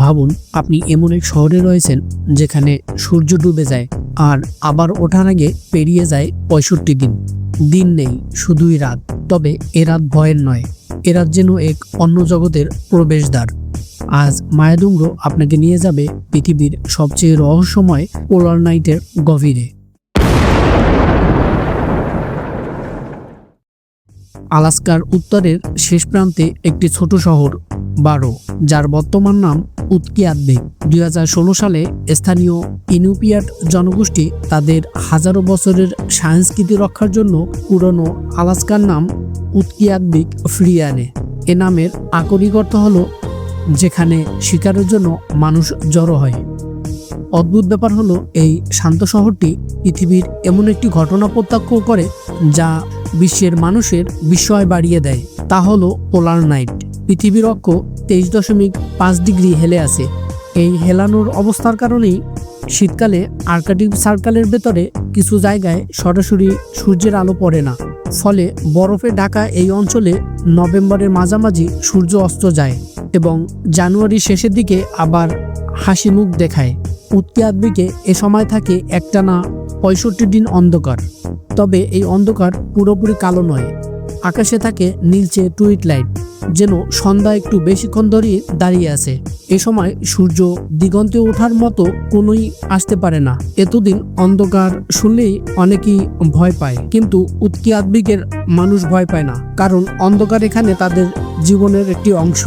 ভাবুন, আপনি এমন এক শহরে রয়েছেন যেখানে সূর্য ডুবে যায় আর আবার ওঠার আগে পেরিয়ে যায় পঁয়ষট্টি দিন। দিন নেই, শুধুই রাত। তবে এ রাত ভয়ের নয়, এ রাত যেন এক অন্য জগতের প্রবেশদ্বার। আজ মায়াদুম্র আপনাকে নিয়ে যাবে পৃথিবীর সবচেয়ে রহস্যময় পোলার নাইটের গভীরে। আলাস্কার উত্তরের শেষ প্রান্তে একটি ছোট শহর, বারো, যার বর্তমান নাম উৎকিয়াতবেগ দুই সালে স্থানীয় ইনুপিয়াট জনগোষ্ঠী তাদের হাজারো বছরের সংস্কৃতি রক্ষার জন্য পুরনো আলাস্কার নাম উৎকিয়াতবিক ফিরিয়ে আনে। এ নামের আকরিক অর্থ হল যেখানে শিকারের জন্য মানুষ জড়ো হয়। অদ্ভুত ব্যাপার হলো এই শান্ত শহরটি পৃথিবীর এমন একটি ঘটনা প্রত্যক্ষ করে যা বিশ্বের মানুষের বিস্ময় বাড়িয়ে দেয়। তা হলো পোলার নাইট। পৃথিবীর অক্ষ তেইশ দশমিক পাঁচ ডিগ্রি হেলে আছে। এই হেলানোর অবস্থার কারণেই শীতকালে আর্কাটিক সার্কেলের ভেতরে কিছু জায়গায় সরাসরি সূর্যের আলো পড়ে না। ফলে বরফে ঢাকা এই অঞ্চলে নভেম্বরের মাঝামাঝি সূর্য অস্ত যায় এবং জানুয়ারির শেষের দিকে আবার হাসি মুখ দেখায়। উৎকিয়াদ্বিকে এ সময় থাকে একটানা পঁয়ষট্টি দিন অন্ধকার। তবে এই অন্ধকার পুরোপুরি কালো নয়। আকাশে থাকে নীলচে টুইট লাইট, যেন সন্ধ্যা একটু বেশিক্ষণ ধরেই দাঁড়িয়ে আছে। এ সময় সূর্য দিগন্তে ওঠার মতো কোনোই আসতে পারে না। এতদিন অন্ধকার শুনলেই অনেকেই ভয় পায়, কিন্তু উৎকি আদ্বিকের মানুষ ভয় পায় না, কারণ অন্ধকার এখানে তাদের জীবনের একটি অংশ।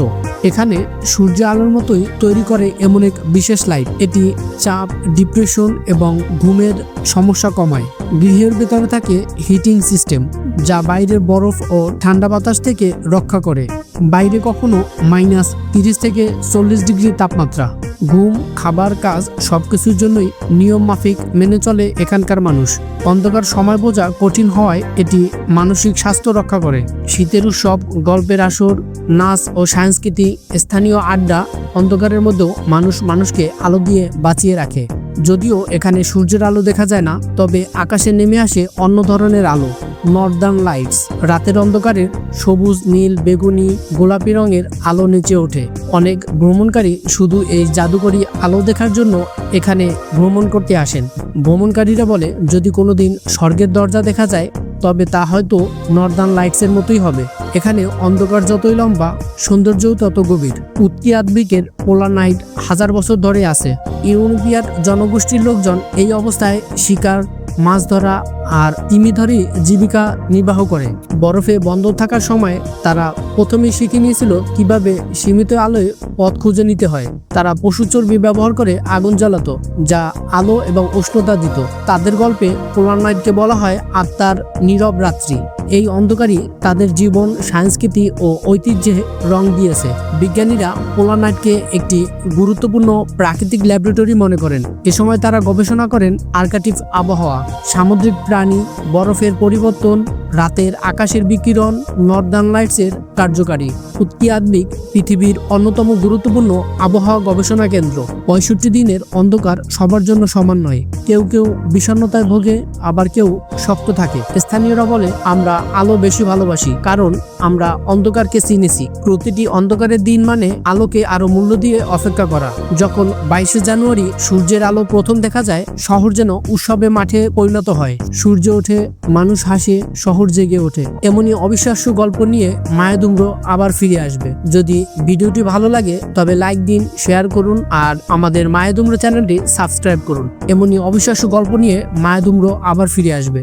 এখানে সূর্য আলোর মতোই তৈরি করে এমন এক বিশেষ লাইট। এটি চাপ, ডিপ্রেশন এবং ঘুমের সমস্যা কমায়। গৃহের ভেতরে থাকে হিটিং সিস্টেম যা বাইরের বরফ ও ঠান্ডা বাতাস থেকে রক্ষা করে। বাইরে কখনো মাইনাস তিরিশ থেকে চল্লিশ ডিগ্রি তাপমাত্রা। ঘুম, খাবার, কাজ সবকিছুর জন্যই নিয়ম মাফিক মেনে চলে এখানকার মানুষ। অন্ধকার সময় বোঝা কঠিন হওয়ায় এটি মানসিক স্বাস্থ্য রক্ষা করে। শীতের উৎসব, গল্পের আসর, নাচ ও সংস্কৃতি স্থানীয় আড্ডা অন্ধকারের মধ্যেও মানুষ মানুষকে আলো দিয়ে বাঁচিয়ে রাখে। যদিও এখানে সূর্যের আলো দেখা যায় না, তবে আকাশে নেমে আসে অন্য ধরনের আলো নর্দার্ন লাইটস রাতের অন্ধকারের সবুজ, নীল, বেগুনি, গোলাপি রঙের আলো নিচে ওঠে। অনেক ভ্রমণকারী শুধু এই জাদুকরী আলো দেখার জন্য এখানে ভ্রমণ করতে আসেন। ভ্রমণকারীরা বলে, যদি কোনোদিন স্বর্গের দরজা দেখা যায় তবে তা হয়তো নর্দার্ন লাইটসের মতোই হবে। এখানে অন্ধকার যতই লম্বা, সৌন্দর্যও তত গভীর। উত্তি আদবিকের পোলার নাইট হাজার বছর ধরে আছে। ইউরোপিয়ার জনগোষ্ঠীর লোকজন এই অবস্থায় শিকার, মাছ ধরা আর তিমি ধরে জীবিকা নির্বাহ করে। বরফে বন্ধ থাকার সময় তারা প্রথমেই শিখে নিয়েছিল কীভাবে সীমিত আলোয় পথ খুঁজে নিতে হয়। তারা পশু চর্বি ব্যবহার করে আগুন জ্বালাতো, যা আলো এবং উষ্ণতা দিত। তাদের গল্পে পোলার নাইটকে বলা হয় আত্মার নীরব রাত্রি। এই অন্ধকারই তাদের জীবন, সংস্কৃতি ও ঐতিহ্যে রং দিয়েছে। বিজ্ঞানীরা পোলার নাইটকে একটি গুরুত্বপূর্ণ প্রাকৃতিক ল্যাবরেটরি মনে করেন। এ সময় তারা গবেষণা করেন আর্কাটিভ আবহাওয়া, সামুদ্রিক প্রাণী, বরফের পরিবর্তন, রাতের আকাশের বিকিরণ, নর্দার্ন লাইটসের কার্যকারী। উৎকি আদমিক পৃথিবীর অন্যতম গুরুত্বপূর্ণ আবহাওয়া গবেষণা কেন্দ্র। পঁয়ষট্টি দিনের অন্ধকার সবার জন্য সমান নয়। কেউ কেউ বিষণ্ণতায় ভোগে, আবার কেউ শক্ত থাকে। স্থানীয়রা বলে, আমরা আলো বেশি ভালোবাসি, কারণ আমরা অন্ধকারকে চিনেছি। প্রতিটি অন্ধকারের দিন মানে আলোকে আরও মূল্য দিয়ে অপেক্ষা করা। যখন বাইশে জানুয়ারি সূর্যের আলো প্রথম দেখা যায়, শহর যেন উৎসবে মাঠে পরিণত হয়। সূর্য ওঠে, মানুষ হাসে, শহর জেগে ওঠে। এমনই অবিশ্বাস্য গল্প নিয়ে মায়াদুম্র আবার ফিরে আসবে। যদি ভিডিওটি ভালো লাগে, তবে লাইক দিন শেয়ার করুন আর আমাদের মায়াদুম্র চ্যানেলটি সাবস্ক্রাইব করুন। এমনই অবিশ্বাস্য গল্প নিয়ে মায়াদুম্র আবার ফিরে আসবে।